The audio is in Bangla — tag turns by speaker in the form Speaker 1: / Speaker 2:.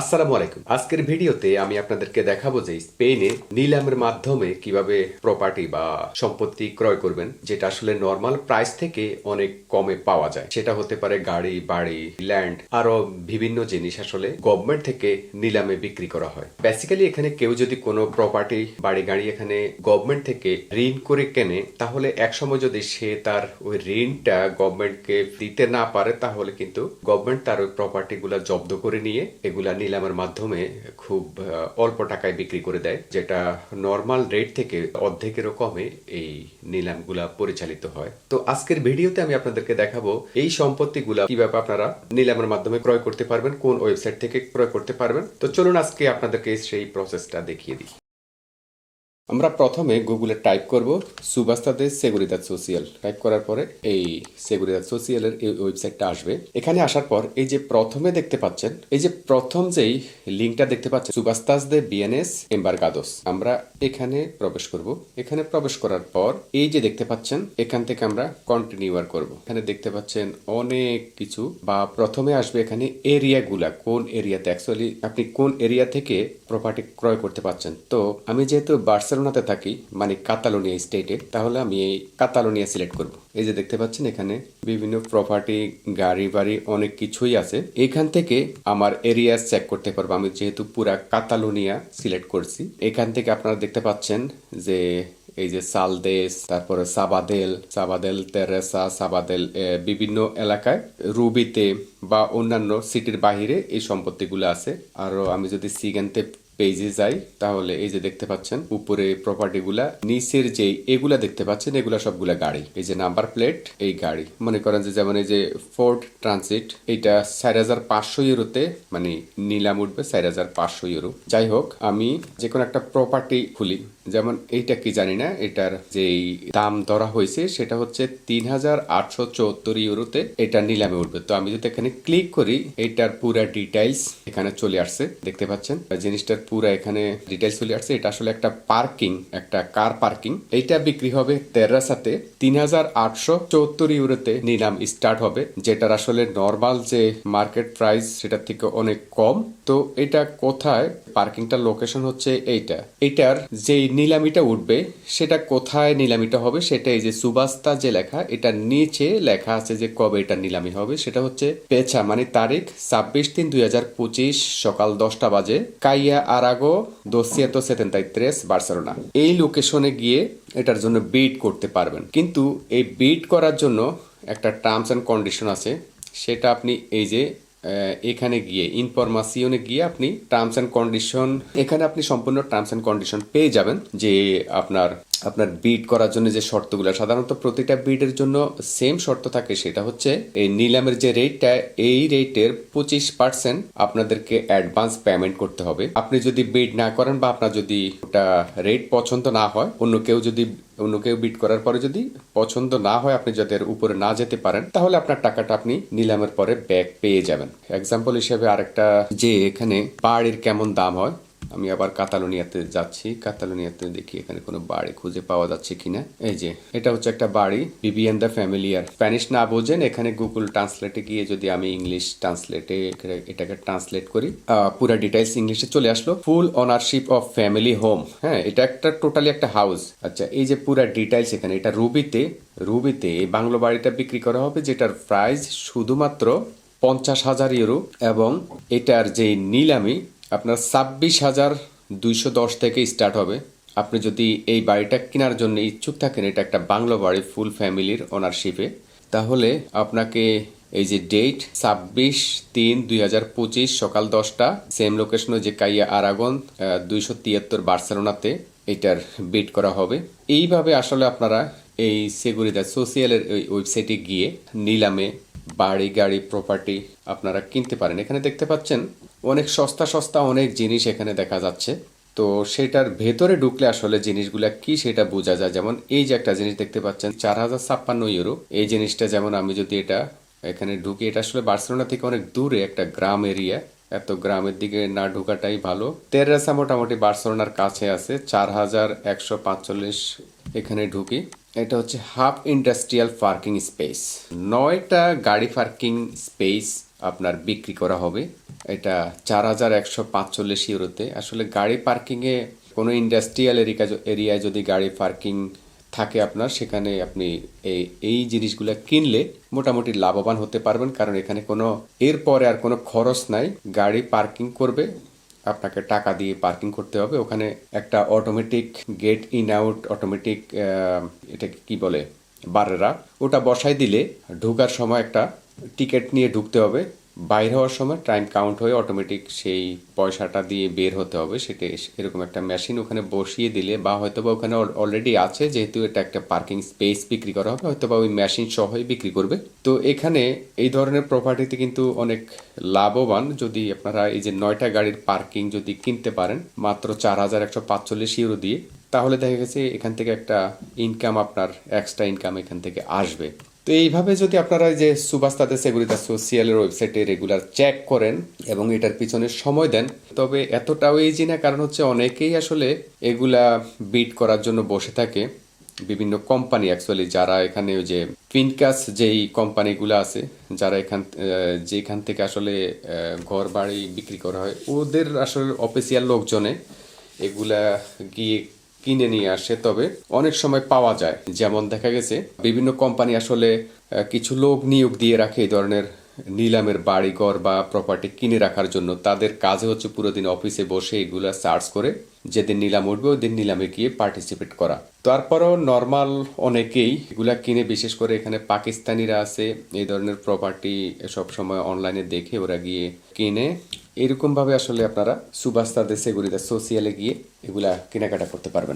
Speaker 1: আসসালামু আলাইকুম। আজকের ভিডিওতে আমি আপনাদেরকে দেখাবো যে স্পেনে নিলামের মাধ্যমে কীভাবে প্রপার্টি বা সম্পত্তি ক্রয় করবেন, যেটা আসলে নর্মাল প্রাইস থেকে অনেক কমে পাওয়া যায়। সেটা হতে পারে গাড়ি, বাড়ি ল্যান্ড আরও বিভিন্ন জিনিস আসলে গভর্নমেন্ট থেকে নিলামে বিক্রি করা হয়। বেসিক্যালি এখানে কেউ যদি কোনো প্রপার্টি বাড়ি, গাড়ি এখানে গভর্নমেন্ট থেকে ঋণ করে কেনে, তাহলে একসময় যদি সে তার ওই ঋণটা গভর্নমেন্টকে দিতে না পারে, তাহলে কিন্তু গভর্নমেন্ট তার ওই প্রপার্টি গুলা জব্দ করে নিয়ে এগুলা নিলামের মাধ্যমে খুব অল্প টাকায় বিক্রি করে দেয়, যেটা নর্মাল রেট থেকে অর্ধেকেরও কমে এই নিলামগুলা পরিচালিত হয়। তো আজকের ভিডিওতে আমি আপনাদেরকে দেখাবো এই সম্পত্তিগুলা কীভাবে আপনারা নিলামের মাধ্যমে ক্রয় করতে পারবেন, কোন ওয়েবসাইট থেকে ক্রয় করতে পারবেন। তো চলুন আজকে আপনাদেরকে সেই প্রসেসটা দেখিয়ে দিই। আমরা প্রথমে গুগলে টাইপ করব সুবাস্তাতে সেগুরিদাদ সোশিয়াল। টাইপ করার পরে এই সেগুরিদাদ সোশিয়ালের এই ওয়েবসাইটটা আসবে। এখানে আসার পর এই যে প্রথমে দেখতে পাচ্ছেন, এই যে প্রথম যেই লিঙ্কটা দেখতে পাচ্ছেন সুবাস্তাস দে বিএনএস এম্বারগাদোস আমরা এখানে প্রবেশ করব। এখানে প্রবেশ করার পর এই যে দেখতে পাচ্ছেন, এখান থেকে আমরা কন্টিনিউয়ার করব। এখানে দেখতে পাচ্ছেন অনেক কিছু বা প্রথমে আসবে এখানে এরিয়াগুলা, কোন এরিয়াতে অ্যাকচুয়ালি আপনি কোন এরিয়া থেকে প্রপার্টি ক্রয় করতে পাচ্ছেন তো আমি যেহেতু বার্সেলোনাতে থাকি মানে কাতালোনিয়া স্টেটে, তাহলে আমি এই কাতালোনিয়া সিলেক্ট করব। এই যে দেখতে পাচ্ছেন এখানে বিভিন্ন প্রপার্টি গাড়ি বাড়ি, অনেক কিছুই আছে। এখান থেকে আমার এরিয়া চেক করতে পারব। আমি যেহেতু পুরা কাতালোনিয়া সিলেক্ট করছি, এখান থেকে আপনারা দেখতে পাচ্ছেন যে এই যে সালদেশ তারপরে সাবাদেল সাবাদেল তেরেসা, সাবাদেল বিভিন্ন এলাকায় রুবিতে বা অন্যান্য সিটির বাহিরে এই সম্পত্তিগুলো আছে। আরও আমি যদি সিগানতে পেজে যাই, তাহলে এই যে দেখতে পাচ্ছেন, উপরে প্রপার্টি গুলা নিচের যে এগুলা দেখতে পাচ্ছেন, এগুলা সবগুলা গাড়ি। এই যে নাম্বার প্লেট এই গাড়ি। মনে করেন যে যেমন এই যে ফোর্ড ট্রানজিট এইটা চার হাজার পাঁচশো ইউরোতে মানে নিলাম উঠবে চার হাজার পাঁচশো ইউরো। যাই হোক, আমি যে কোনো একটা প্রপার্টি খুলি। যেমন এইটা কি জানি না, এটার যেই দাম ধরা হয়েছে, সেটা হচ্ছে তিন হাজার আটশো চুয়াত্তর ইউরোতে এটা নিলামে উঠবে। তো আমি যদি এখানে ক্লিক করি, এটার পুরা ডিটেইলস এখানে চলে আসছে। দেখতে পাচ্ছেন? জিনিসটার পুরা এখানে ডিটেলস চলে আসছে। এটা আসলে একটা পার্কিং একটা কার পার্কিং এইটা বিক্রি হবে তেরাসাতে তিন হাজার আটশো চৌত্তর ইউরোতে নিলাম স্টার্ট হবে, যেটার আসলে নর্মাল যে মার্কেট প্রাইস সেটার থেকে অনেক কম। তো এটা কোথায় পার্কিংটার লোকেশন হচ্ছে এইটা। এটার যে নিলামিটা উঠবে, সেটা কোথায় নিলামিটা হবে সেটা এই যে সুবাস্তা যে লেখা এটা নিচে লেখা আছে যে কবে এটা নিলামি হবে, সেটা হচ্ছে পেছা মানে তারিখ ছাব্বিশ তিন দুই হাজার পঁচিশ সকাল দশটা বাজে, কাইয়া আরাগো দোসিয়াতো সেতেন্তাই ত্রেস বার্সেলোনা। এই লোকেশনে গিয়ে এটার জন্য বিট করতে পারবেন। কিন্তু এই বিট করার জন্য একটা টার্মস অ্যান্ড কন্ডিশন আছে, সেটা আপনি এই যে এখানে গিয়ে ইনফরমাসিওনে গিয়ে আপনি টার্মস অ্যান্ড কন্ডিশন এখানে আপনি সম্পূর্ণ টার্মস অ্যান্ড কন্ডিশন পেয়ে যাবেন যে আপনার আপনার বিড করার জন্য যে শর্তগুলো, সাধারণত প্রতিটা বিডের জন্য সেম শর্ত থাকে, সেটা হচ্ছে এই নিলামের যে রেটটা এই রেটের পঁচিশ পার্সেন্ট আপনাদেরকে অ্যাডভান্স পেমেন্ট করতে হবে। আপনি যদি বিড না করেন বা আপনার যদি ওটা রেট পছন্দ না হয়, অন্য কেউ যদি, অন্য কেউ বিট করার পরে যদি পছন্দ না হয়, আপনি যাদের উপরে না যেতে পারেন, তাহলে আপনার টাকাটা আপনি নিলামের পরে ব্যাক পেয়ে যাবেন। এক্সাম্পল হিসেবে আরেকটা, যে এখানে বাড়ির কেমন দাম হয় আমি আবার কাতালোনিয়াতে যাচ্ছি। কাতালোনিয়াতে দেখি এখানে কোনো বাড়ি খুঁজে পাওয়া যাচ্ছে কিনা। এই যে, এটা হচ্ছে একটা বাড়ি বিবিএন দ্য ফ্যামিলিয়ার স্প্যানিশ না বোঝেন, এখানে গুগল ট্রান্সলেটে গিয়ে যদি আমি ইংলিশ ট্রান্সলেটে এটাকে ট্রান্সলেট করি পুরা ডিটেলস ইংলিশে চলে আসলো। Full ownership of family home হ্যাঁ এটা একটা টোটালি একটা হাউস আচ্ছা এই যে পুরা ডিটেলস এখানে, এটা রুবিতে রুবিতে এই বাংলো বাড়িটা বিক্রি করা হবে, যেটার প্রাইস শুধুমাত্র পঞ্চাশ হাজার ইউরো এবং এটার যে নিলামি আপনার ছাব্বিশ হাজার দুইশো দশ থেকে স্টার্ট হবে। আপনি যদি এই বাড়িটা কেনার জন্য ইচ্ছুক থাকেন, এটা একটা বাংলো বাড়ি ফুল ফ্যামিলির ওনারশিপে তাহলে আপনাকে এই যে ডেট ছাব্বিশ তিন দুই হাজার পঁচিশ সকাল দশটা সেম লোকেশনে যে কাইয়া আরাগন দুইশো তিয়াত্তর বার্সেলোনাতে এটার বিট করা হবে। এইভাবে আসলে আপনারা এই সেগুরিদা সোশিয়ালের ওয়েবসাইটে গিয়ে নিলামে বাড়ি, গাড়ি প্রপার্টি আপনারা কিনতে পারেন। এখানে দেখতে পাচ্ছেন, অনেক সস্তা সস্তা অনেক জিনিস এখানে দেখা যাচ্ছে। তো সেটার ভেতরে ঢুকলে আসলে জিনিসগুলা কি সেটা বোঝা যায়। যেমন এই যে একটা জিনিস দেখতে পাচ্ছেন, চার হাজার ছাপ্পান্ন ইউরো। এই জিনিসটা যেমন আমি যদি এটা এখানে ঢুকি, এটা আসলে বার্সেলোনা থেকে অনেক দূরে একটা গ্রাম এরিয়া। এত গ্রামের দিকে না ঢোকাটাই ভালো। তেরেসা মোটামুটি বার্সেলোনার কাছে আছে, চার হাজার একশো পাঁচচল্লিশ এখানে ঢুকি। এটা হচ্ছে হাফ ইন্ডাস্ট্রিয়াল পার্কিং স্পেস। নয়টা গাড়ি পার্কিং স্পেস আপনার বিক্রি করা হবে। এটা চার হাজার একশো পাঁচচল্লিশ ইউরোতে। আসলে গাড়ি পার্কিংয়ে কোনো ইন্ডাস্ট্রিয়াল এরিকা এরিয়ায় যদি গাড়ি পার্কিং থাকে আপনার, সেখানে আপনি এই এই জিনিসগুলো কিনলে মোটামুটি লাভবান হতে পারবেন। কারণ এখানে কোনো এরপরে আর কোনো খরচ নাই। গাড়ি পার্কিং করবে। আপনাকে টাকা দিয়ে পার্কিং করতে হবে। ওখানে একটা automatic gate in out automatic এটা কি বলে? বারেরা। ওটা বসাই দিলে ঢোকার সময় একটা টিকিট নিয়ে ঢুকতে হবে। বাইর হওয়ার সময় টাইম কাউন্ট হয়ে অটোমেটিক সেই পয়সাটা দিয়ে বের হতে হবে। সেটা এরকম একটা মেশিন ওখানে বসিয়ে দিলে বা হয়তো বা ওখানে অলরেডি আছে, যেহেতু এটা একটা পার্কিং স্পেস বিক্রি করা হবে হয়তো বা ওই মেশিন সহই বিক্রি করবে। তো এখানে এই ধরনের প্রপার্টিতে কিন্তু অনেক লাভবান। যদি আপনারা এই যে নয়টা গাড়ির পার্কিং যদি কিনতে পারেন, মাত্র চার হাজার একশো পাঁচচল্লিশ ইউরো দিয়ে, তাহলে দেখা গেছে এখান থেকে একটা ইনকাম আপনার এক্সট্রা ইনকাম এখান থেকে আসবে। তো এইভাবে যদি আপনারা এই যে সুবাস্তাতে সেগুরিতা সোশিয়ালের ওয়েবসাইটে রেগুলার চেক করেন এবং এটার পিছনে সময় দেন, তবে এতটাও ইজি না, কারণ হচ্ছে অনেকেই আসলে এগুলা বিট করার জন্য বসে থাকে। বিভিন্ন কোম্পানি অ্যাকচুয়ালি যারা এখানে ওই যে ফিনকাস যেই কোম্পানিগুলো আছে, যারা এখান যেখান থেকে আসলে ঘর বাড়ি বিক্রি করা হয়, ওদের আসলে অফিসিয়াল লোকজনে এগুলা গিয়ে কিনে নিয়ে আসে, তবে অনেক সময় পাওয়া যায়। যেমন দেখা গেছে, বিভিন্ন কোম্পানি আসলে কিছু লোক নিয়োগ দিয়ে রাখে এই ধরনের নিলামের বাড়িঘর বা প্রপার্টি কিনে রাখার জন্য। তাদের কাজে হচ্ছে পুরো দিন অফিসে বসে এগুলা সার্চ করে, যেদিন নিলাম উঠবে ওই দিন নিলামে গিয়ে পার্টিসিপেট করা। তারপরেও নর্মাল অনেকেই এগুলা কিনে, বিশেষ করে এখানে পাকিস্তানিরা আছে, এই ধরনের প্রপার্টি সব সময় অনলাইনে দেখে ওরা গিয়ে কিনে। এরকম ভাবে আসলে আপনারা সুবাস্তা দেশে সোশিয়ালে গিয়ে এগুলা কেনাকাটা করতে পারবেন।